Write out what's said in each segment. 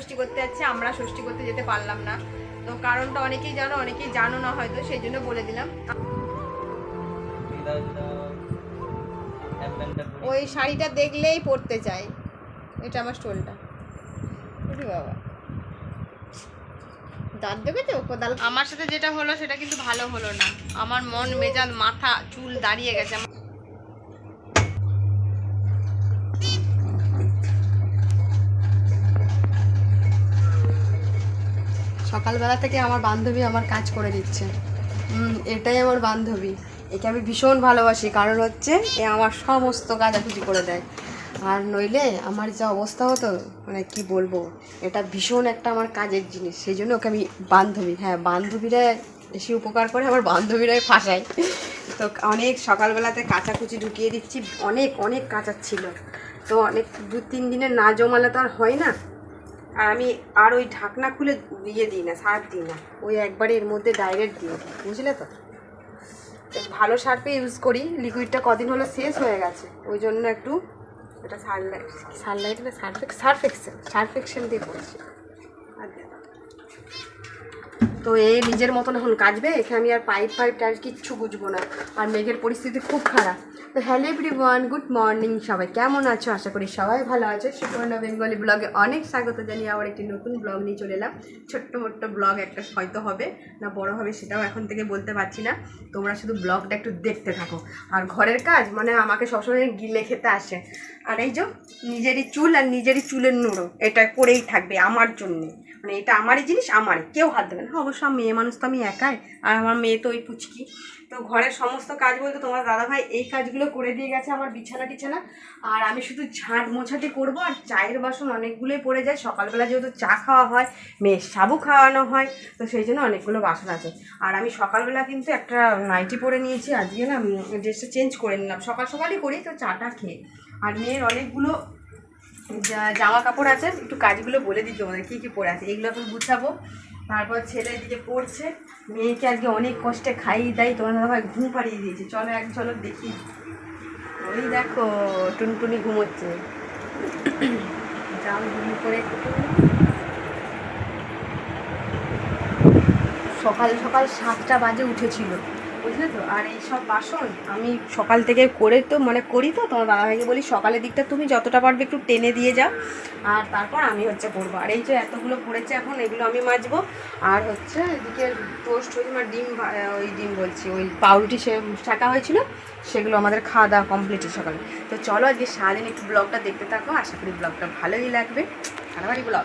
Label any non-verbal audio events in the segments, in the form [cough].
ষষ্ঠী করতে যাচ্ছে, আমরা ষষ্ঠী করতে যেতে পারলাম না। তো কারণটা অনেকেই জানো অনেকেই জানো না হয়তো, সেই জন্য বলে দিলাম। ওই শাড়িটা দেখলেই পরতে চাই। এটা আমার স্টোলটা। বাবা। দাঁত দেখেছ কোদাল আমার সাথে যেটা হলো, সেটা কিন্তু ভালো হলো না। আমার মন, মেজাজ, মাথা, চুল দাঁড়িয়ে গেছে। সকালবেলা থেকে আমার বান্ধবী আমার কাজ করে দিচ্ছে। এটাই আমার বান্ধবী। একে আমি ভীষণ ভালোবাসি, কারণ হচ্ছে এ আমার সমস্ত কাজাকুচি করে দেয়। আর নইলে আমার যা অবস্থা হতো মানে কি বলব, এটা ভীষণ একটা আমার কাজের জিনিস। সেই জন্য ওকে আমি বান্ধবী হ্যাঁ বান্ধবীরা বেশি উপকার করে, আমার বান্ধবীরাই ফাঁসায়। তো অনেক সকালবেলাতে কাচাকুচি ঢুকিয়ে দিচ্ছি, অনেক অনেক কাঁচার ছিল তো অনেক দু তিন দিনে না জমালে তো আর হয় না। আর আমি আর ওই ঢাকনা খুলে দিয়ে দিই না সার দিই না। ওই একবারে এর মধ্যে ডাইরেক্ট দিয়ে দিই, বুঝলে তো? ভালো সার্ফে ইউজ করি লিকুইডটা কদিন হলো শেষ হয়ে গেছে, ওই জন্য একটু এটা সানলাইট সানলাইট না সার্ফেক্স সার্ফেক্সেল সার্ফেক্সেল দিয়ে করেছি। তো এ নিজের মতন এখন কাজবে, এখানে আমি আর পাইপ ফাইপ টাইপ কিচ্ছু বুঝব না, আর মেঘের পরিস্থিতি খুব খারাপ। তো হ্যালো এভরিওয়ান গুড মর্নিং সবাই কেমন আছো? আশা করি সবাই ভালো আছে। সুপর্ণ বেঙ্গলি ব্লগে অনেক স্বাগত জানিয়ে আবার একটি নতুন ব্লগ নিয়ে চলে এলাম। ছোট্ট মোট্ট ব্লগ একটা হয়তো হবে, না বড় হবে সেটাও এখন থেকে বলতে পারছি না। তোমরা শুধু ব্লগটা একটু দেখতে থাকো। আর ঘরের কাজ মানে আমাকে সবসময় গিলে খেতে আসে। আর এই যে নিজেরই চুল আর নিজেরই চুলের নুড়ো, এটা করেই থাকবে আমার জন্যে। মানে এটা আমারই জিনিস, আমারই। কেউ হাত দেবে না। অবশ্য মেয়ে মানুষ তো আমি একাই, আর আমার মেয়ে তো ওই পুচকি। তো ঘরের সমস্ত কাজ বলতে তোমার দাদাভাই এই কাজগুলো করে দিয়ে গেছে আমার বিছানা টিছানা। আর আমি শুধু ঝাঁট মোছাটি করব আর চায়ের বাসন অনেকগুলোই পড়ে যায়। সকালবেলা যেহেতু চা খাওয়া হয়, মেয়ের সাবু খাওয়ানো হয়, তো সেই জন্য অনেকগুলো বাসন আছে। আর আমি সকালবেলা কিন্তু একটা নাইটি পরে নিয়েছি। আজকে না ড্রেসটা চেঞ্জ করে নিলাম। সকাল সকালই করি, তো চাটা খেয়ে। আর মেয়ের অনেকগুলো জামা কাপড় আছে, একটু কাজগুলো বলে দিই তোমাদের, কী কী পরে আছে, এগুলো এখন গুছাবো। তারপর ছেলে দিকে পড়ছে, মেয়েকে আজকে অনেক কষ্টে খাইয়ে দেয়, তোমার দাদা ভাই ঘুম পাড়িয়ে দিয়েছে। চলো এক চলো দেখি। ওই দেখো, টুনটুনি ঘুমোচ্ছে। যাও ঘুম করে সকাল সকাল সাতটা বাজে উঠেছিল। বুঝলে তো আর এই সব বাসন আমি সকাল থেকে করে তো মানে করি তো, তোমার দাদাভাইকে বলি সকালের দিকটা তুমি যতটা পারবে একটু টেনে দিয়ে যাও। আর তারপর আমি হচ্ছে করব। আর এই যে এতগুলো পড়েছে এখন, এগুলো আমি মাজবো। আর হচ্ছে এদিকে টোস্ট হয়েছে আমার ডিম ভা- ওই ডিম বলছি, ওই পাউরুটি সে ছাকা হয়েছিল, সেগুলো আমাদের খাওয়া দাওয়া কমপ্লিট সকালে। তো চলো আজকে সারাদিন একটু ব্লগটা দেখতে থাকো, আশা করি ব্লগটা ভালোই লাগবে। সারাবাড়ি ব্লগ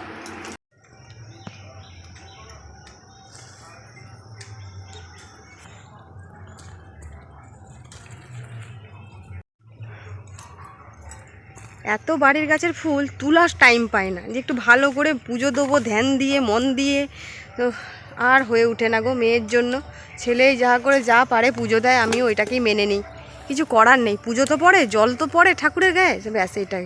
এত বাড়ির গাছের ফুল তুলার টাইম পায় না। যে একটু ভালো করে পুজো দেবো, ধ্যান দিয়ে, মন দিয়ে আর হয়ে ওঠে না গো মেয়ের জন্য। ছেলে যা করে যা পারে, পুজো দেয় আমি ওইটাকেই মেনে নিই। কিছু করার নেই। পুজো তো পড়ে, জল তো পড়ে ঠাকুরের গায়ে ব্যাস এটাই।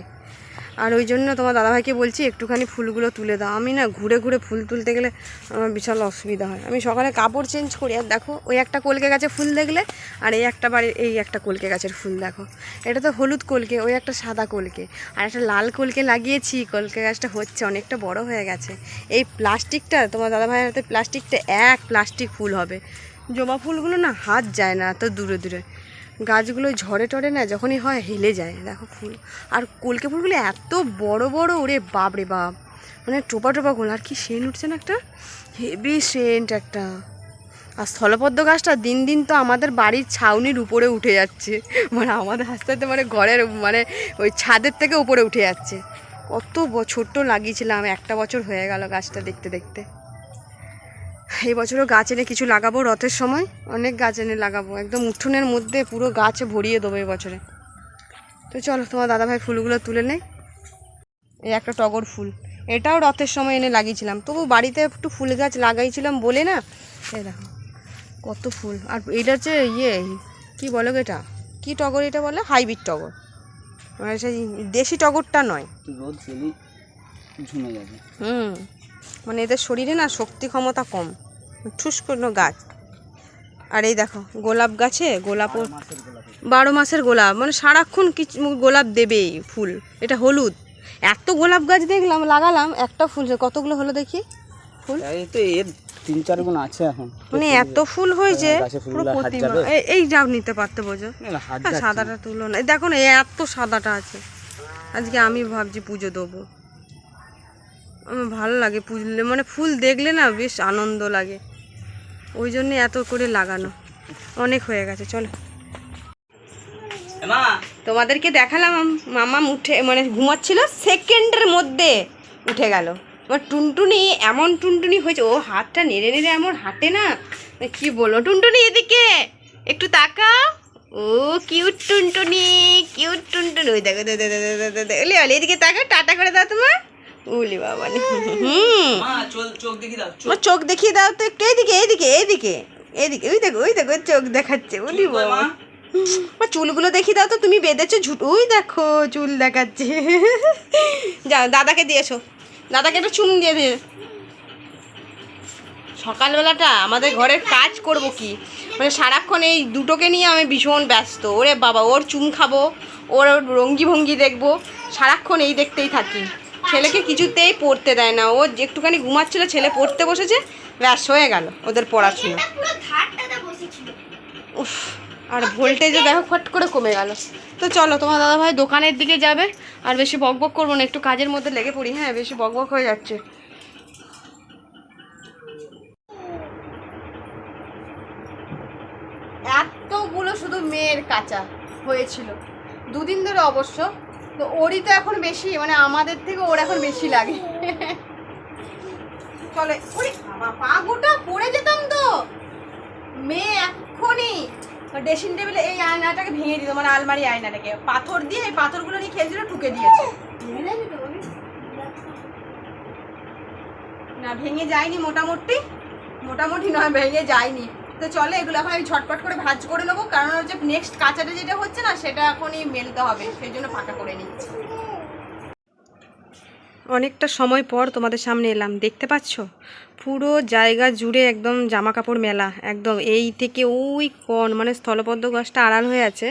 আর ওই জন্য তোমার দাদাভাইকে বলছি, একটুখানি ফুলগুলো তুলে দাও। আমি না ঘুরে ঘুরে ফুল তুলতে গেলে আমার বিশাল অসুবিধা হয়। আমি সকালে কাপড় চেঞ্জ করি, আর দেখো, ওই একটা কলকে গাছে ফুল দেখলে, আর এই একটা বাড়ির, এই একটা কলকে গাছের ফুল দেখো। এটা তো হলুদ কলকে, ওই একটা সাদা কলকে। আর একটা লাল কলকে লাগিয়েছি, কলকে গাছটা হচ্ছে অনেকটা বড় হয়ে গেছে। এই প্লাস্টিকটা, তোমার দাদাভাইয়ের হাতে প্লাস্টিকটা, এক প্লাস্টিক ফুল হবে। জবা ফুলগুলো না হাত যায় না, এত দূরে দূরে। গাছগুলো ঝড়ে টরে না যখনই হয় হেলে যায়, দেখো ফুল। আর কলকে ফুলগুলো এত বড় বড়, ওরে বাপ রে বাপ। মানে টোপা টোপা গোল, আর কি সেন্ট উঠছে না একটা? হেভি সেন্ট একটা। আর স্থলপদ্ম গাছটা দিন দিন তো আমাদের বাড়ির ছাউনির উপরে উঠে যাচ্ছে। মানে আমাদের আস্তে আস্তে মানে ঘরের মানে ওই ছাদের থেকে উপরে উঠে যাচ্ছে। কত ছোট্ট লাগিয়েছিলাম, একটা বছর হয়ে গেল গাছটা দেখতে দেখতে। এই বছরও গাছ এনে কিছু লাগাবো রথের সময়? অনেক গাছ এনে লাগাবো। একদম উঠোনের মধ্যে পুরো গাছে ভরিয়ে দেবো এই বছরে। তো চলো তোমার দাদাভাই ফুলগুলো তুলে নেই। এই একটা টগর ফুল। এটাও রথের সময় এনে লাগিয়েছিলাম। তবু বাড়িতে একটু ফুল গাছ লাগাইছিলাম বলে না। এই দেখো কত ফুল। আর এটা হচ্ছে ইয়ে কি বলো এটা? কি টগর এটা বলে? হাইব্রিড টগর। মানে সেই দেশি টগরটা নয়। রোদ হুম। মানে এদের শরীরে না শক্তি ক্ষমতা কম। ঠুস কোনো গাছ। আর এই দেখো গোলাপ গাছে গোলাপ বারো মাসের গোলাপ। মানে সারাক্ষণ কিছু গোলাপ দেবেই ফুল। এটা হলুদ। এত গোলাপ গাছ দেখলাম লাগালাম একটা ফুল কতগুলো হলো দেখি? ফুল? এই তো এর তিন চার গুণ আছে এখন। মানে এত ফুল হয়েছে পুরো হাত প্রতিমা এই- যাও নিতে পারতে বোঝো। হ্যাঁ, সাদাটা তুলো না। এই দেখো না এত সাদাটা আছে। আজকে আমি ভাবছি পুজো দেবো। আমার ভালো লাগে পুজলে মানে ফুল দেখলে না বেশ আনন্দ লাগে ওই জন্য এত করে লাগানো অনেক হয়ে গেছে চলো তোমাদেরকে দেখালাম মামা উঠে মানে ঘুমাচ্ছিল সেকেন্ডের মধ্যে উঠে গেল আমার টুনটুনি এমন টুনটুনি হয়েছে ও হাতটা নেড়ে নেড়ে এমন হাঁটে না মানে কি বলব টুনটুনি এদিকে একটু তাকাও ও কিউট টুনটুনি কিউট টুনটুনি ওই দেখো এদিকে তাকাও টাটা করে দাও তোমার উলি বাবা হুম। মা চোখ দেখিয়ে দাও তো একটু এদিকে এদিকে এদিকে এদিকে ওই দেখো ওই দেখো চোখ দেখাচ্ছে উলি বাবা। চুলগুলো দেখি দাও তো তুমি বেঁধেছো ঝুট ওই দেখো চুল দেখাচ্ছে। যাও দাদাকে দিয়েছ দাদাকে একটা চুম দিয়ে দিয়ে সকালবেলাটা আমাদের ঘরের কাজ করব কি? মানে সারাক্ষণ এই দুটোকে নিয়ে আমি ভীষণ ব্যস্ত। ওরে বাবা ওর চুম খাব ওর রঙ্গি ভঙ্গি দেখব সারাক্ষণ এই দেখতেই থাকি। ছেলেকে কিছুতেই পড়তে দেয় না। ও যে একটুখানি ঘুমাচ্ছিল ছেলে পড়তে বসেছে ব্যাস হয়ে গেল ওদের পড়াশুনো। উফ আর ভোল্টেজে দেখো ফট করে কমে গেল। তো চলো তোমার দাদা ভাই দোকানের দিকে যাবে আর বেশি বকবক করব না একটু কাজের মধ্যে লেগে পড়ি হ্যাঁ বেশি বকবক হয়ে যাচ্ছে। এতগুলো শুধু মেয়ের কাঁচা হয়েছিল। দুদিন ধরে অবশ্য তো ওরই তো এখন বেশি মানে আমাদের থেকে ওর এখন বেশি লাগে। চলে ওরে বাবা, পা গোটা পড়ে যেতাম তো। মেয়ে এক্ষুনি ড্রেসিং টেবিলে এই আয়নাটাকে ভেঙে দিত মানে আলমারি আয়নাটাকে পাথর দিয়ে এই পাথরগুলো নিয়ে খেলছিল ঠুকে দিয়েছে। না ভেঙে যায়নি মোটামুটি। মোটামুটি নয় ভেঙে যায়নি। তো চলে, এগুলো এখন আমি ঝটপট করে ভাজ করে নেব, কারণ হচ্ছে নেক্সট কাঁচাটা যেটা হচ্ছে না, সেটা এখনই মেলতে হবে, সেই জন্য ফাঁকা করে নিচ্ছি। অনেকটা সময় পর তোমাদের সামনে এলাম, দেখতে পাচ্ছ? পুরো জায়গা জুড়ে একদম জামা কাপড় মেলা, একদম এই থেকে ওই কন মানে স্থলপদ্ম গাছটা আড়াল হয়ে আছে,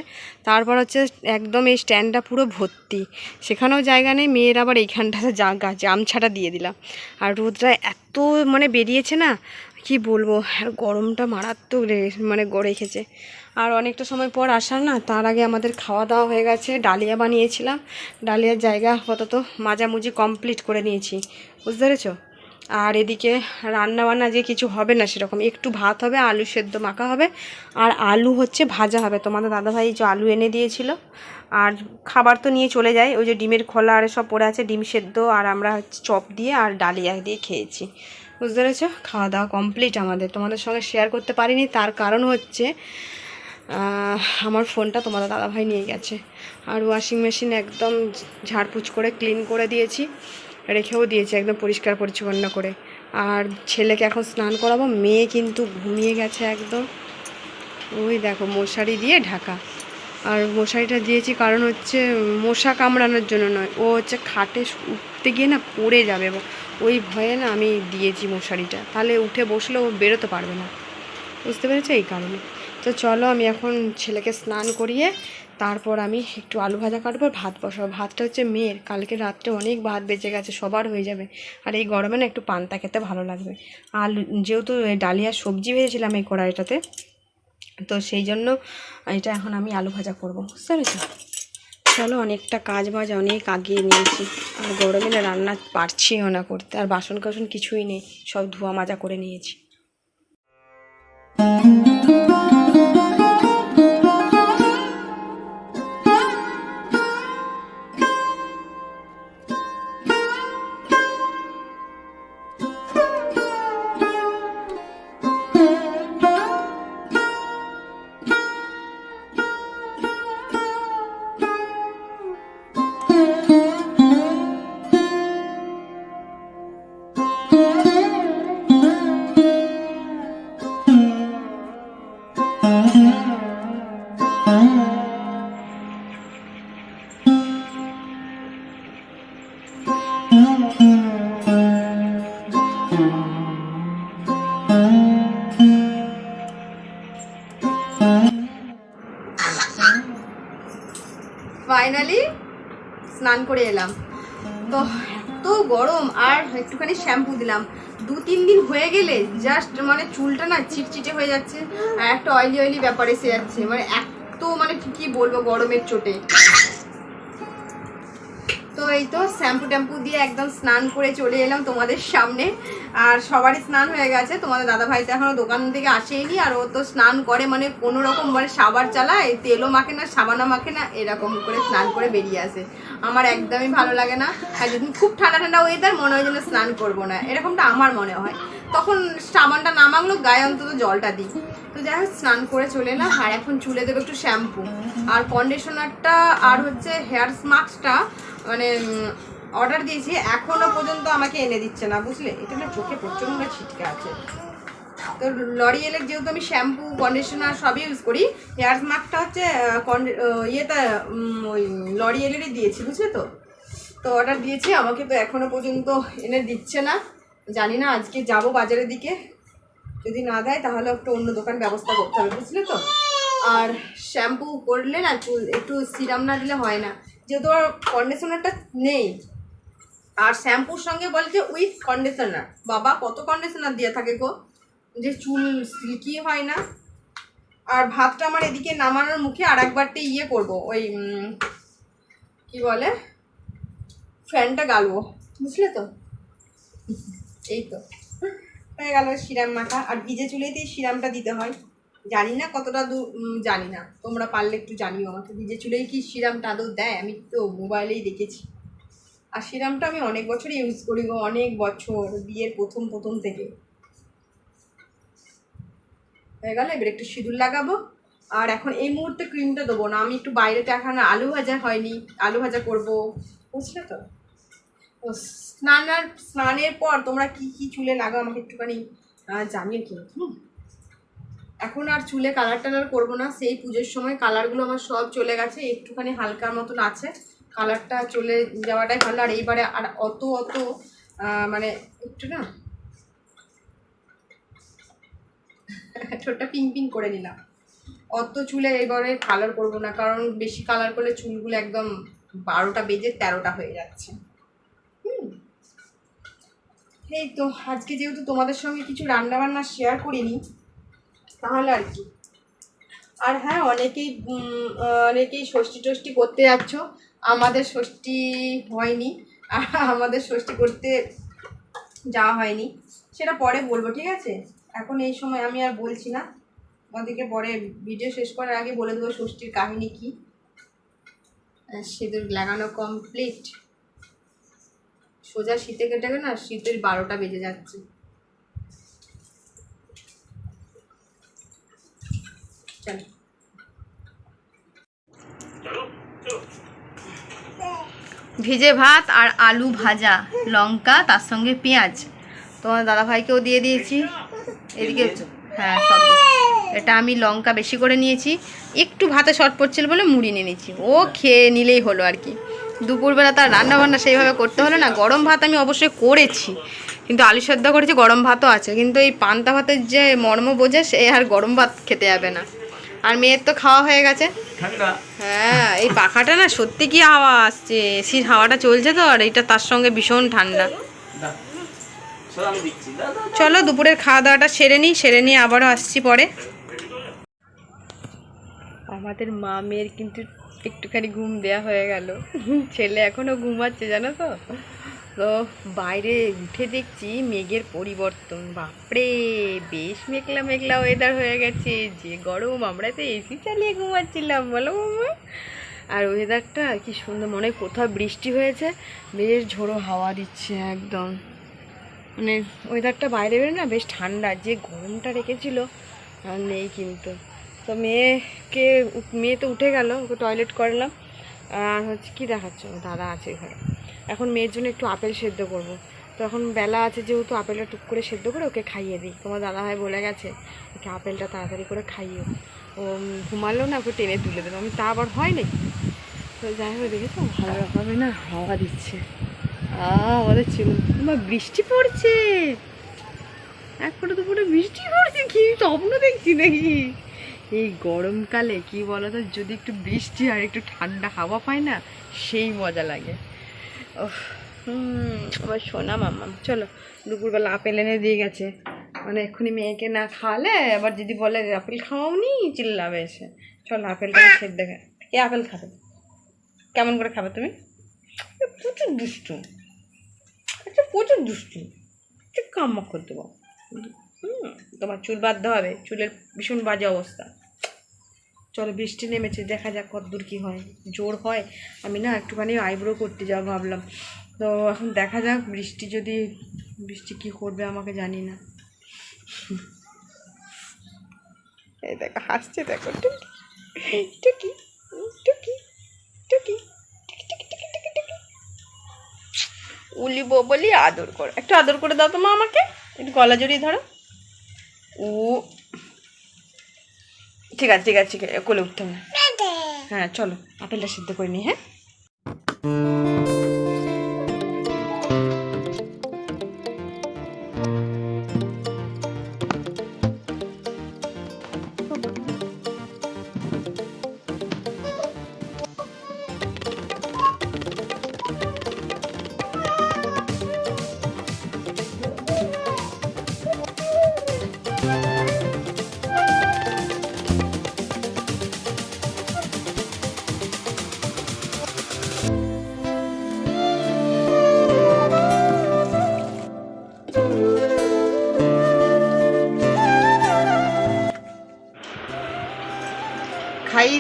তারপর হচ্ছে একদম এই স্ট্যান্ডটা পুরো ভর্তি। সেখানেও জায়গা নেই, মেয়ের আবার এইখানটাতে জায়গা জামছাটা দিয়ে দিলাম। আর রোদটা এত মানে বেরিয়েছে না কি বলব? আর গরমটা মারাত্মক মানে রেখেছে আর অনেকটা সময় পর আসার না, তার আগে আমাদের খাওয়া দাওয়া হয়ে গেছে, ডালিয়া বানিয়েছিলাম। ডালিয়ার জায়গা আপাতত মাজামুজি কমপ্লিট করে নিয়েছি। বুঝতে পেরেছ? আর এদিকে রান্না বান্না যে কিছু হবে না সেরকম, একটু ভাত হবে, আলু সেদ্ধ মাখা হবে, আর আলু হচ্ছে ভাজা হবে। তোমাদের দাদাভাই যে আলু এনে দিয়েছিল, আর খাবার তো নিয়ে চলে যায়, ওই যে ডিমের খোলা আর সব পড়ে আছে, ডিম সেদ্ধ, আর আমরা হচ্ছে চপ দিয়ে আর ডালিয়া দিয়ে খেয়েছি। বুঝতে পেরেছ? খাওয়া দাওয়া কমপ্লিট আমাদের। তোমাদের সঙ্গে শেয়ার করতে পারিনি, তার কারণ হচ্ছে আমার ফোনটা তোমাদের দাদাভাই নিয়ে গেছে। আর ওয়াশিং মেশিন একদম ঝাড়পুছ করে ক্লিন করে দিয়েছি, রেখেও দিয়েছি, একদম পরিষ্কার পরিচ্ছন্ন করে। আর ছেলেকে এখন স্নান করাবো, মেয়ে কিন্তু ঘুমিয়ে গেছে একদম। ওই দেখো, মশারি দিয়ে ঢাকা। আর মশারিটা দিয়েছি কারণ হচ্ছে মশা কামড়ানোর জন্য নয়, ও হচ্ছে খাটে উঠতে গিয়ে না পড়ে যাবে। ওই ভয়ে না আমি দিয়েছি মশারিটা। তাহলে উঠে বসলে ও বেরোতে পারবে না। বুঝতে পেরেছ? এই কারণে। তো চলো আমি এখন ছেলেকে স্নান করিয়ে তারপর আমি একটু আলু ভাজা কাটবো ভাত বসাবো। ভাতটা হচ্ছে মেয়ের। কালকে রাত্রে অনেক ভাত বেঁচে গেছে, সবার হয়ে যাবে। আর এই গরমে না একটু পান্তা খেতে ভালো লাগবে। আলু যেহেতু ডালিয়ার সবজি ভেজেছিলাম এই কড়াইটাতে, তো সেই জন্য এটা এখন আমি আলু ভাজা করব। বুঝতে পেরেছ? চলো, অনেকটা কাজ বাজ অনেক আগিয়ে নিয়েছি। আর গরমে না রান্না পারছিও না করতে, আর বাসন কাসন কিছুই নেই, সব ধোয়া মাজা করে নিয়েছি। ফাইনালি স্নান করে এলাম। তো এত গরম, আর একটুখানি শ্যাম্পু দিলাম। দু, তিন দিন হয়ে গেলে জাস্ট মানে চুলটা না চিটচিটে হয়ে যাচ্ছে, আর একটা অয়েলি অয়েলি ব্যাপার এসে যাচ্ছে। মানে এত মানে কি বলব গরমের চোটে। তো এই তো শ্যাম্পু ট্যাম্পু দিয়ে একদম স্নান করে চলে এলাম তোমাদের সামনে। আর সবারই স্নান হয়ে গেছে। তোমাদের দাদা ভাই তো এখনও দোকান থেকে আসেইনি, আর ও তো স্নান করে মানে কোনো রকম মানে সাবার চালায়, তেলও মাখে না, সাবানও মাখে না, এরকম করে স্নান করে বেরিয়ে আসে। আমার একদমই ভালো লাগে না। আর যদি খুব ঠান্ডা ঠান্ডা ওয়েদার মনে হয় যেন স্নান করব না। এরকমটা আমার মনে হয়। তখন সাবানটা না মাখলেও গায়ে অন্তত জলটা দিই। তো যাই হোক, স্নান করে চলে এলাম। আর এখন চুলে দেবো একটু শ্যাম্পু আর কন্ডিশনারটা আর হচ্ছে হেয়ার মাস্কটা মানে অর্ডার দিয়েছি, এখনও পর্যন্ত আমাকে এনে দিচ্ছে না, বুঝলে? এটা না চোখে প্রচণ্ড ছিটকে আছে। তো লরিয়েলের যেহেতু আমি শ্যাম্পু কন্ডিশনার সবই ইউজ করি হেয়ার মাস্কটা হচ্ছে ইয়েটা ওই লরিয়েলেরই দিয়েছি, বুঝলে তো? তো অর্ডার দিয়েছি, আমাকে তো এখনও পর্যন্ত এনে দিচ্ছে না। জানি না আজকে যাব বাজারের দিকে। যদি না দেয়, তাহলে একটু অন্য দোকান ব্যবস্থা করতে হবে, বুঝলে তো? আর শ্যাম্পু করলে না একটু সিরাম না দিলে হয় না। যেহেতু আর কন্ডিশনারটা নেই আর শ্যাম্পুর সঙ্গে বলে যে উইথ কন্ডিশনার বাবা, কত কন্ডিশনার দিয়ে থাকে গো? যে চুল সিল্কি হয় না। আর ভাতটা আমার এদিকে নামানোর মুখে আর একবারটি ইয়ে করব, ওই কি বলে? ফ্যানটা গালবো। বুঝলে তো? এই তো। হয়ে গেল সিরাম মাখা। আর ভিজে চুলেতেই সিরামটা দিতে হয়। জানি না কতটা দূর জানি না। তোমরা পারলে একটু জানিও আমাকে। ভিজে চুলেই কি সিরামটা আদৌ দেয়? আমি তো মোবাইলেই দেখেছি। আর সিরামটা আমি অনেক বছরই ইউজ করি গো, অনেক বছর, বিয়ের প্রথম প্রথম থেকে। হয়ে গেল, এবার একটু সিঁদুর লাগাবো। আর এখন এই মুহূর্তে ক্রিমটা দেবো না, আমি একটু বাইরেটা এখন আলু ভাজা হয়নি, আলু ভাজা করব। বুঝলে তো? ও স্নানের স্নানের পর তোমরা কি কি চুলে লাগাও আমাকে একটুখানি জানিও কিন্তু হুম? এখন আর চুলে কালার টালার করব না, সেই পুজোর সময় কালারগুলো আমার সব চলে গেছে, একটুখানি হালকার মতন আছে। কালারটা চলে যাওয়াটাই ভালো। আর এইবারে আর অত অত মানে একটু না [laughs] ঠোঁটটা পিং পিং করে নিলাম। অত চুলে এবারে কালার করব না, কারণ বেশি কালার করলে চুলগুলো একদম বারোটা বেজে তেরোটা হয়ে যাচ্ছে। এই তো, আজকে যেহেতু তোমাদের সঙ্গে কিছু রান্না বান্না শেয়ার করিনি, তাহলে আর কি। আর হ্যাঁ অনেকেই অনেকেই ষষ্ঠী টষ্ঠী করতে যাচ্ছ আমাদের ষষ্ঠী হয়নি আমাদের ষষ্ঠী করতে যাওয়া হয়নি। সেটা পরে বলব, ঠিক আছে? এখন এই সময় আমি আর বলছি না। আমাদেরকে পরে ভিডিও শেষ করার আগে বলে দেবো ষষ্ঠীর কাহিনী কী। সিঁদুর লাগানো কমপ্লিট সোজা শীতে কেটে না শীতের বারোটা বেজে যাচ্ছে। চলো। ভিজে ভাত আর আলু ভাজা, লঙ্কা, তার সঙ্গে পেঁয়াজ। তোমার দাদাভাইকেও দিয়ে দিয়েছি। এদিকে হ্যাঁ সব এটা আমি লঙ্কা বেশি করে নিয়েছি। একটু ভাতে শর্ট পড়ছিল বলে মুড়ি নিয়ে নিয়েছি। ও খেয়ে নিলেই হলো আর কি। দুপুরবেলা তার রান্না বান্না সেইভাবে করতে হলো না। গরম ভাত আমি অবশ্যই করেছি। কিন্তু আলু সেদ্ধ করেছি, গরম ভাতও আছে। কিন্তু এই পান্তা ভাতের যে মর্ম বোঝে সে আর গরম ভাত খেতে যাবে না। আর মেয়ের তো খাওয়া হয়ে গেছে। ঠান্ডা হ্যাঁ এই পাখাটা না সত্যি কি হাওয়া আসছে? এসির হাওয়াটা চলছে তো আর এইটা তার সঙ্গে ভীষণ ঠান্ডা। চলো দুপুরের খাওয়া দাওয়াটা সেরে নিই সেরে নিয়ে আবারও আসছি পরে। আমাদের মা মেয়ের কিন্তু একটুখানি ঘুম দেয়া হয়ে গেল। ছেলে এখনও ঘুমাচ্ছে জানো তো? তো বাইরে উঠে দেখছি মেঘের পরিবর্তন। বাপরে, বেশ মেঘলা মেঘলা ওয়েদার হয়ে গেছে। যে গরম, আমরা তো এসি চালিয়ে ঘুমাচ্ছিলাম, বলো মামা। আর ওয়েদারটা কি সুন্দর, মনে কোথাও বৃষ্টি হয়েছে। বেশ ঝোড়ো হাওয়া দিচ্ছে একদম। মানে ওয়েদারটা বাইরে বেরো না, বেশ ঠান্ডা। যে গরমটা রেখেছিল, আর নেই কিন্তু। তো মেয়েকে মেয়ে তো উঠে গেল, ওকে টয়লেট করলাম আর হচ্ছে কি দেখাচ্ছ? দাদা আছে ঘরে। এখন মেয়ের জন্য একটু আপেল সেদ্ধ করব। তো এখন বেলা আছে যেহেতু আপেলটা টুক করে সেদ্ধ করে ওকে খাইয়ে দিই। তোমার দাদা ভাই বলে গেছে, ওকে আপেলটা তাড়াতাড়ি করে খাইও। ও ঘুমালেও না, ওকে টেনে তুলে দেবে। আমি তা আবার হয় নাকি তো যাই হোক, দেখেছ? ভালো ভালোভাবে না, হাওয়া দিচ্ছে। আমাদের ছিল আমার বৃষ্টি পড়ছে। এক ফোটা দুপুরে বৃষ্টি পড়ছে কি? স্বপ্ন দেখছি নাকি? এই গরমকালে, কি বলতো, যদি একটু বৃষ্টি আর একটু ঠান্ডা হাওয়া পায় না, সেই মজা লাগে। হুম আমার সোনা মাম্মা চলো, দুপুরবেলা আপেল এনে দিয়ে গেছে। মানে এক্ষুনি মেয়েকে না খাওয়ালে, আবার যদি বলে আপেল খাওয়াওনি? চিল্লাবে এসে। চলো, আপেলটা খেয়ে দেখে কে আপেল খাবে? কেমন করে খাবে তুমি? প্রচুর দুষ্টু। আচ্ছা প্রচুর দুষ্টু। ঠিক কাম্মা করে দেবো তোমার চুল বাঁধতে হবে, চুলের ভীষণ বাজে অবস্থা। চলো বৃষ্টি নেমেছে, দেখা যাক কতদূর কী হয়। জোর হয়, আমি না একটুখানি আইব্রো করতে যাব ভাবলাম। তো এখন দেখা যাক বৃষ্টি যদি, বৃষ্টি কী করবে আমাকে জানি না। এই দেখো, হাসছে দেখো, টুকি টুকি টুকি টুকি বলি আদর করে। একটু আদর করে দাও তো মা আমাকে, একটু গলা জড়িয়ে ধরো। ও ঠিক আছে ঠিক আছে ঠিক আছে কোলে উঠতে হবে না। হ্যাঁ চলো আপেলটা সিদ্ধ করে নিই হ্যাঁ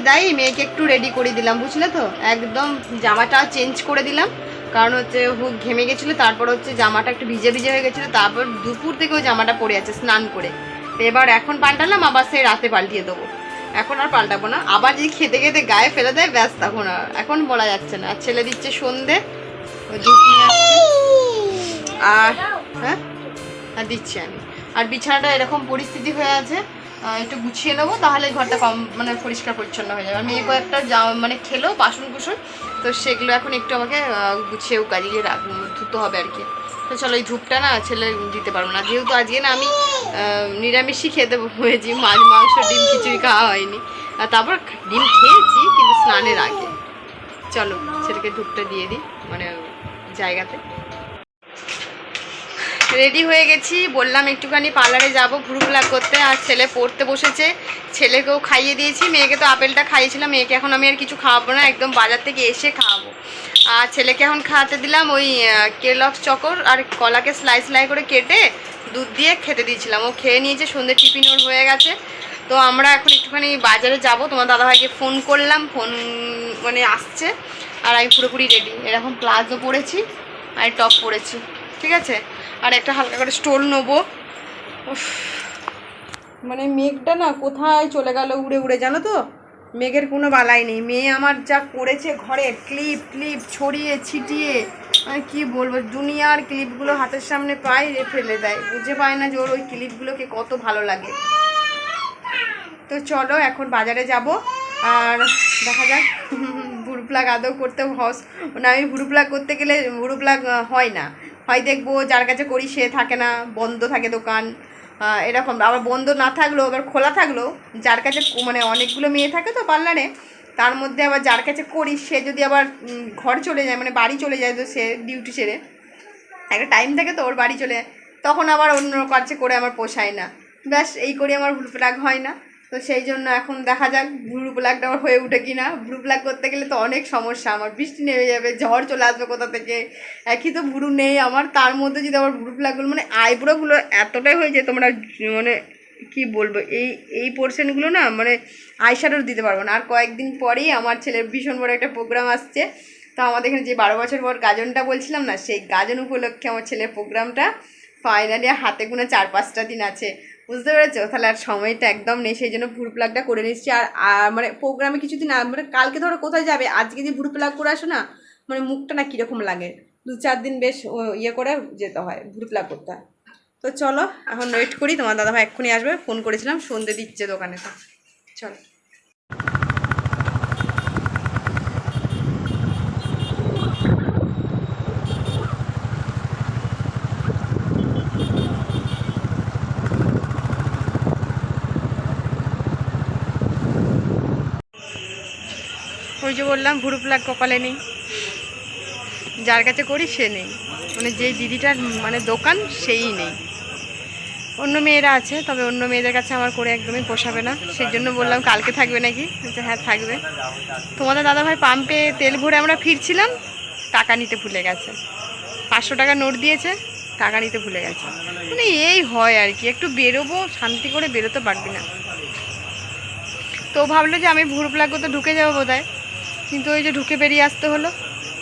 দাই মেয়েকে একটু রেডি করে দিলাম, বুঝলে তো? একদম জামাটা চেঞ্জ করে দিলাম। কারণ হচ্ছে ঘেমে গেছিল, তারপর হচ্ছে জামাটা একটু ভিজে ভিজে হয়ে গেছিল, তারপর দুপুর থেকে ওই জামাটা পরে আছে স্নান করে। তো এবার এখন পাল্টালাম, আবার সেই রাতে পাল্টিয়ে দেবো। এখন আর পাল্টাবো না। আবার যদি খেতে খেতে গায়ে ফেলে দেয়, ব্যাস তখন আর। এখন বলা যাচ্ছে না। আর ছেলে দিচ্ছে সন্ধে। আর হ্যাঁ? দিচ্ছি আমি। আর বিছানাটা এরকম পরিস্থিতি হয়ে আছে। একটু গুছিয়ে নেব, তাহলে ঘরটা কম মানে পরিষ্কার পরিচ্ছন্ন হয়ে যাবে। আর মেয়ে কয়েকটা যা- মানে খেলো, বাসন কুসন, তো সেগুলো এখন একটু আমাকে গুছিয়েও কাজিয়ে রাখ, ধুতে হবে আর কি। তো চলো, এই ধূপটা না ছেলে দিতে পারব না। যেহেতু আজকে না আমি নিরামিষই খেতে হয়েছি মাছ, মাংস, ডিম কিছুই খাওয়া হয়নি। আর তারপর ডিম খেয়েছি, কিন্তু স্নানের আগে। চলো, ছেলেকে ধূপটা দিয়ে দিই মানে জায়গাতে। রেডি হয়ে গেছি। বললাম একটুখানি পার্লারে যাব ভুরু প্লাক করতে। আর ছেলে পড়তে বসেছে। ছেলেকেও খাইয়ে দিয়েছি। মেয়েকে তো আপেলটা খাইয়েছিলাম। মেয়েকে এখন আমি আর কিছু খাওয়াবো না। একদম বাজার থেকে এসে খাওয়াবো। আর ছেলেকে এখন খাওয়াতে দিলাম ওই কেলক্স চকর আর কলাকে স্লাই স্লাই করে কেটে দুধ দিয়ে খেতে দিয়েছিলাম। ও খেয়ে নিয়েছে, সন্ধ্যে টিফিন ওর হয়ে গেছে। তো আমরা এখন একটুখানি বাজারে যাব। তোমার দাদাভাইকে ফোন করলাম। ফোন মানে আসছে। আর আমি পুরোপুরি রেডি এরকম প্লাজো পরেছি, আর টপ পরেছি। ঠিক আছে? আর একটা হালকা করে স্টোল নেব। মানে মেঘটা না কোথায় চলে গেল উড়ে উড়ে, জানো তো? মেঘের কোনো বালাই নেই। মেয়ে আমার যা করেছে ঘরে ক্লিপ ক্লিপ ছড়িয়ে, ছিটিয়ে মানে কী বলব, দুনিয়ার ক্লিপগুলো হাতের সামনে পাই রে ফেলে দেয়। বুঝে পায় না যে ওর ওই ক্লিপগুলোকে কত ভালো লাগে। তো চলো, এখন বাজারে যাব। আর দেখা যাক ভুরু প্লাগ আদৌ করতে, হস, না, আমি ভুরু প্লাগ করতে গেলে ভুরু প্লাগ হয় না। হয় দেখব যার কাছে করি সে থাকে না, বন্ধ থাকে দোকান। এরকম। আবার বন্ধ না থাকলেও, আবার খোলা থাকলেও, যার কাছে মানে অনেকগুলো মেয়ে থাকে তো পার্লারে, তার মধ্যে আবার যার কাছে করি, সে যদি আবার ঘর চলে যায় মানে বাড়ি চলে যায় তো সে ডিউটি সেরে। একটা টাইম থাকে তো ওর বাড়ি চলে তখন আবার অন্য কাছে করে আমার পোষায় না। ব্যাস, এই করে আমার ভুরু প্লাগ হয় না। তো সেই জন্য এখন দেখা যাক ভুরু প্লাগটা আমার হয়ে উঠে কি না ভুরু প্লাগ করতে গেলে তো অনেক সমস্যা। আমার বৃষ্টি নেমে যাবে, ঝড় চলে আসবে কোথা থেকে? একই তো ভুরু নেই। আমার তার মধ্যে যদি আমার ভুরু প্লাগগুলো মানে আইব্রোগুলো এতটাই হয়েছে তোমরা মানে কি বলব, এই এই পোর্শনগুলো না মানে আইশ্যাডো দিতে পারব না। আর কয়েকদিন পরেই আমার ছেলের ভীষণ বড় একটা প্রোগ্রাম আসছে। তো আমাদের এখানে যে বারো বছর পর গাজনটা বলছিলাম না, সেই গাজন উপলক্ষে আমার ছেলের প্রোগ্রামটা ফাইনালি হাতে গুনে চার পাঁচটা দিন আছে। বুঝতে পেরেছ? তাহলে আর সময়টা একদম নেই, সেই জন্য ভুরু প্লাগটা করে নিচ্ছি। আর মানে প্রোগ্রামে কিছুদিন মানে কালকে ধরো কোথায় যাবে? আজকে যে ভুরু প্লাগ করে আসো না মানে মুখটা না কীরকম লাগে? দু চার দিন বেশ ইয়ে করে যেতে হয় ভুরু প্লাগ করতে হয়। তো চলো, এখন ওয়েট করি, তোমার দাদাভাই এক্ষুনি আসবে ফোন করেছিলাম, সন্ধে দিচ্ছে দোকানে, তো চলো। ওই যে বললাম ভুরু প্লাগ কপালে নেই। যার কাছে করি, সে নেই। মানে যে দিদিটার মানে দোকান, সেই নেই। অন্য মেয়েরা আছে, তবে অন্য মেয়েদের কাছে আমার করে একদমই পোষাবে না। সেই জন্য বললাম, কালকে থাকবে নাকি? বলছে হ্যাঁ থাকবে। তোমাদের দাদাভাই পাম্পে তেল ভরে আমরা ফিরছিলাম, টাকা নিতে ভুলে গেছে। পাঁচশো টাকা নোট দিয়েছে, টাকা নিতে ভুলে গেছে। মানে এই হয় আর কি, একটু বেরোবো, শান্তি করে বেরোতে পারবি না। তো ভাবলো যে আমি ভুরু প্লাগ তো ঢুকে যাব বোধ কিন্তু ওই যে ঢুকে বেরিয়ে আসতে হলো।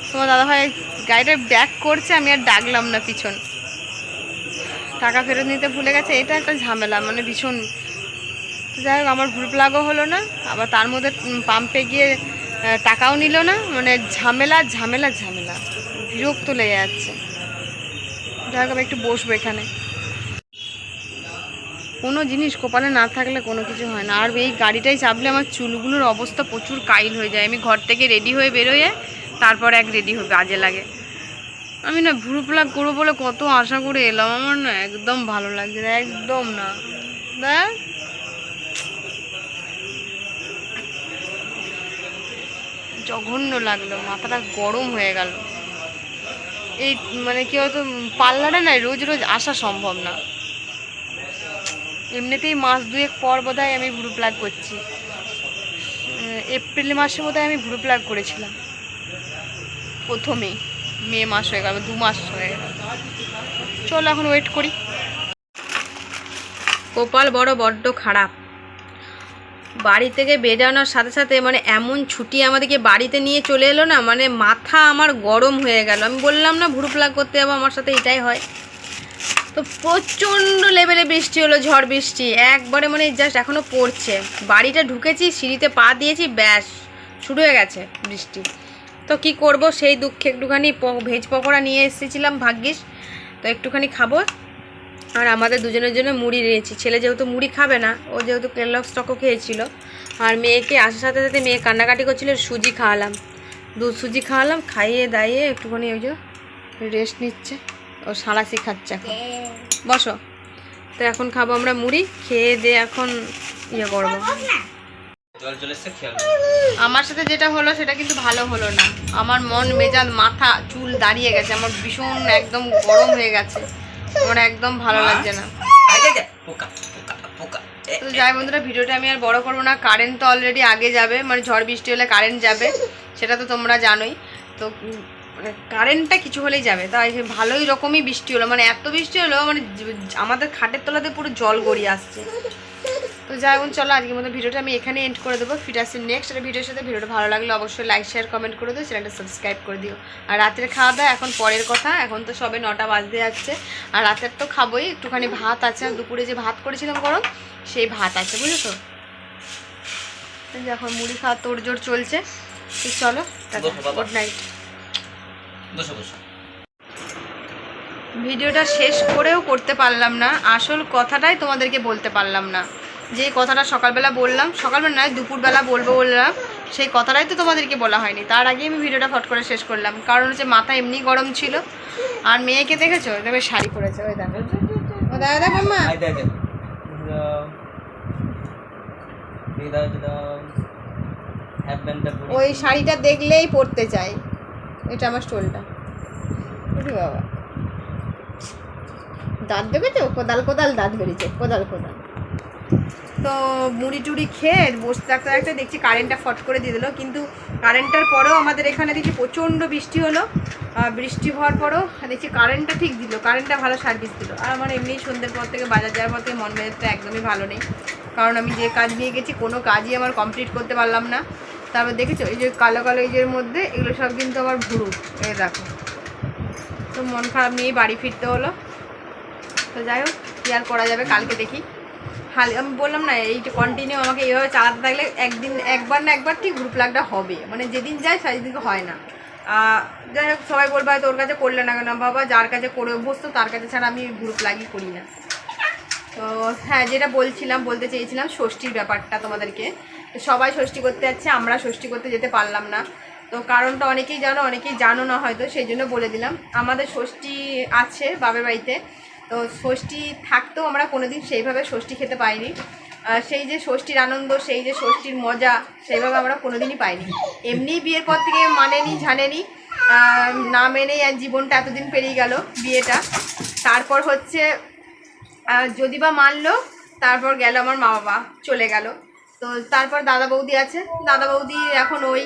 তোমার দাদাভাই গাড়িটা ব্যাক করছে, আমি আর ডাকলাম না পিছন। টাকা ফেরত নিতে ভুলে গেছে, এটা একটা ঝামেলা মানে ভীষণ। যাই হোক, আমার ভুল প্লাগও হলো না, আবার তার মধ্যে পাম্পে গিয়ে টাকাও নিল না মানে ঝামেলা ঝামেলা ঝামেলা। বিরক্ত লেগে যাচ্ছে। যাই হোক, আমি একটু বসবো এখানে। কোনো জিনিস কপালে না থাকলে কোনো কিছু হয় না। আর এই গাড়িটাই চাপলে আমার চুলগুলোর অবস্থা প্রচুর কাইল হয়ে যায়। আমি ঘর থেকে রেডি হয়ে বেরোয়ে তারপর এক রেডি হবে বাজে লাগে। আমি না ভুরু প্লাগ করব বলে কত আশা করে এলাম। আমার না একদম ভালো লাগছে না, একদম না। দেখ। জঘন্য লাগল, মাথাটা গরম হয়ে গেল। এই মানে কি হয়তো পার্লারে না রোজ রোজ আসা সম্ভব না। এমনিতেই মাস দুয়েক পর বোধহয় আমি ভুরু প্লাগ করছি। এপ্রিল মাসে বোধহয় আমি ভুরু প্লাগ করেছিলাম। প্রথমেই মে মাস হয়ে গেল, দু মাস হয়ে গেল। চলো এখন ওয়েট করি। কপাল বড় বড্ড খারাপ। বাড়ি থেকে বেরানোর সাথে সাথে মানে এমন ছুটি আমাদেরকে বাড়িতে নিয়ে চলে এলো না মানে মাথা আমার গরম হয়ে গেল। আমি বললাম, না ভুরু প্লাগ করতে যাব, আমার সাথে এটাই হয়। তো প্রচণ্ড লেভেলে বৃষ্টি হলো, ঝড় বৃষ্টি। একবারে মানে জাস্ট এখনও পড়ছে। বাড়িটা ঢুকেছি, সিঁড়িতে পা দিয়েছি, ব্যাস, শুরু হয়ে গেছে বৃষ্টি। তো কি করব, সেই দুঃখে একটুখানি ভেজ পকোড়া নিয়ে এসেছিলাম ভাগ্যিস। তো একটুখানি খাব। আর আমাদের দুজনের জন্য মুড়ি নিয়েছি। ছেলে যেহেতু মুড়ি খাবে না, ও যেহেতু কেরলা স্টকও খেয়েছিল। আর মেয়েকে, আসার সাথে সাথে মেয়ে কান্নাকাটি করছিল, সুজি খাওয়ালাম। দুধ সুজি খাওয়ালাম, খাইয়ে দাইয়ে একটুখানি ওই যে রেস্ট নিচ্ছে। ও সাঁড়াশি খাচ্ছে এখন। বসো। তো এখন খাব আমরা মুড়ি খেয়ে দিয়ে এখন ইয়ে করব। আমার সাথে যেটা হলো সেটা কিন্তু ভালো হলো না। আমার মন মেজাজ মাথা চুল দাঁড়িয়ে গেছে। আমার ভীষণ একদম গরম হয়ে গেছে। আমার একদম ভালো লাগছে না। তো যাই বন্ধুরা ভিডিওটা আমি আর বড় করব না। কারেন্ট তো অলরেডি আগে যাবে। মানে ঝড় বৃষ্টি হলে কারেন্ট যাবে। সেটা তো তোমরা জানোই। তো কারেন্টটা কিছু হলেই যাবে। তাই ভালোই রকমই বৃষ্টি হলো। মানে এত বৃষ্টি হলো মানে আমাদের খাটের তলাতে পুরো জল গড়িয়ে আসছে। তো যাই বোন চলো আজকের মতো ভিডিওটা আমি এখানে এন্ড করে দেবো। ফিট আসছি নেক্সট একটা ভিডিওর সাথে। ভিডিওটা ভালো লাগলে অবশ্যই লাইক শেয়ার কমেন্ট করে দিও। চ্যানেলটা সাবস্ক্রাইব করে দিও। আর রাতের খাওয়া দাওয়া এখন পরের কথা। এখন তো সবে নটা বাজতে যাচ্ছে। আর রাতের তো খাবোই। একটুখানি ভাত আছে। আর দুপুরে যে ভাত করেছিলাম গরম সেই ভাত আছে বুঝেছ? এখন মুড়ি খাওয়া তোড়জোড় চলছে। তো চলো গুড নাইট বসো বসো ভিডিওটা শেষ করেও করতে পারলাম না। আসল কথাটাই তোমাদেরকে বলতে পারলাম না। যে কথাটা সকালবেলা বললাম সকালবেলা নয় দুপুরবেলা বলব বললাম সেই কথাটাই তো তোমাদেরকে বলা হয়নি। তার আগে আমি ভিডিওটা ফট করে শেষ করলাম। কারণ হচ্ছে মাথা এমনি গরম ছিল। আর মেয়েকে দেখেছ? দেখবে শাড়ি পরেছে। ওই দেখো। ও দাদা দেখ ওই শাড়িটা দেখলেই পরতে চাই এটা আমার স্টোলটা বাবা। দাঁত দেখেছ কোদাল কোদাল, দাঁত বেরিয়েছে। কোদাল কোদাল। তো মুড়ি টুড়ি খেয়ে বসে থাকতে থাকতে দেখছি কারেন্টটা ফট করে দিয়ে দিলো। কিন্তু কারেন্টটার পরেও আমাদের এখানে দেখছি প্রচণ্ড বৃষ্টি হলো। বৃষ্টি হওয়ার পরেও দেখছি কারেন্টটা ঠিক দিল। কারেন্টটা ভালো সার্ভিস দিল। আর আমার এমনি সন্ধ্যের পর থেকে বাজার যাওয়ার পর থেকে মন মেজাজটা একদমই ভালো নেই। কারণ আমি যে কাজ নিয়ে গেছি, কোনো কাজই আমার কমপ্লিট করতে পারলাম না। তারপর দেখেছ, এই যে কালো কালো এই যে মধ্যে, এগুলো সব কিন্তু আমার ভুরু। এই দেখো। তো মন খারাপ নিয়েই বাড়ি ফিরতে হলো। তো যাই হোক, কী আর করা যাবে কালকে দেখি। হাল আমি বললাম না, এই কন্টিনিউ আমাকে এইভাবে চালাতে থাকলে একদিন, একবার না একবার ঠিক গ্রুপ লাগটা হবে। মানে যেদিন যায় সেদিনকে হয় না। যাই হোক, সবাই বলবে ওর কাছে করলে না কেন, বাবা যার কাছে করে অভ্যস্ত, তার কাছে ছাড়া আমি গ্রুপ লাগই করি না। তো হ্যাঁ যেটা বলছিলাম, বলতে চেয়েছিলাম, ষষ্ঠীর ব্যাপারটা তোমাদেরকে। সবাই ষষ্ঠী করতে যাচ্ছে, আমরা ষষ্ঠী করতে যেতে পারলাম না। তো কারণটা অনেকেই জানো অনেকেই জানো না হয়তো সেই জন্য বলে দিলাম। আমাদের ষষ্ঠী আছে বাবার বাড়িতে। তো ষষ্ঠী থাকতেও আমরা কোনোদিন সেইভাবে ষষ্ঠী খেতে পাইনি। সেই যে ষষ্ঠীর আনন্দ, সেই যে ষষ্ঠীর মজা, সেইভাবে আমরা কোনোদিনই পাইনি। এমনি বিয়ের পর থেকে মানেনি জানেনি না মেনেই আর জীবনটা এতদিন পেরিয়ে গেল বিয়েটা। তারপর হচ্ছে যদি বা মানলো, তারপর গেল আমার মা বাবা চলে গেল। তো তারপর দাদা বৌদি আছে। দাদা বৌদি এখন ওই।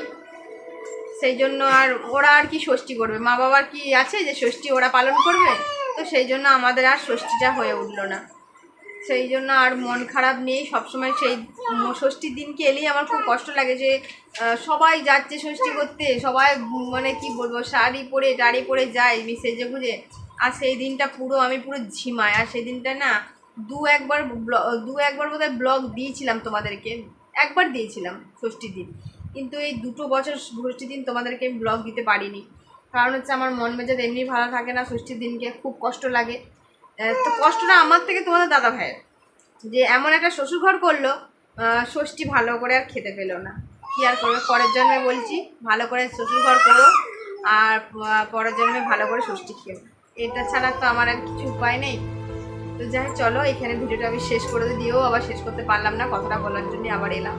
সেই জন্য আর ওরা আর কি ষষ্ঠী করবে। মা বাবার কি আছে যে ষষ্ঠী ওরা পালন করবে? তো সেই জন্য আমাদের আর ষষ্ঠীটা হয়ে উঠল না। সেই জন্য আর মন খারাপ নেই। সবসময় সেই ষষ্ঠীর দিনকে এলেই আমার খুব কষ্ট লাগে যে সবাই যাচ্ছে ষষ্ঠী করতে। সবাই মানে কি বলব, শাড়ি পরে টাড়ি পরে যায় আমি সেজে গুজে আর সেই দিনটা পুরো আমি পুরো ঝিমাই আর সেই দিনটা না দু একবার দু একবার বোধহয় ব্লগ দিয়েছিলাম তোমাদেরকে, একবার দিয়েছিলাম ষষ্ঠীর দিন। কিন্তু এই দুটো বছর ষষ্ঠীর দিন তোমাদেরকে আমি ব্লগ দিতে পারিনি। কারণ হচ্ছে আমার মন মেজাজ এমনি ভালো থাকে না, ষষ্ঠীর দিনকে খুব কষ্ট লাগে। তো কষ্টটা আমার থেকে তোমাদের দাদা ভাইয়ের। যে এমন একটা শ্বশুরঘর করল ষষ্ঠী ভালো করে আর খেতে পেল না। কি আর করবে? পরের জন্মে বলছি, ভালো করে শ্বশুরঘর করো আর পরের জন্মে ভালো করে ষষ্ঠী খেও। এটা ছাড়া তো আমার আর কিছু উপায় নেই। তো যাই, চলো, এখানে ভিডিওটা আমি শেষ করে দিয়েও আবার শেষ করতে পারলাম না, কথাটা বলার জন্য আবার এলাম।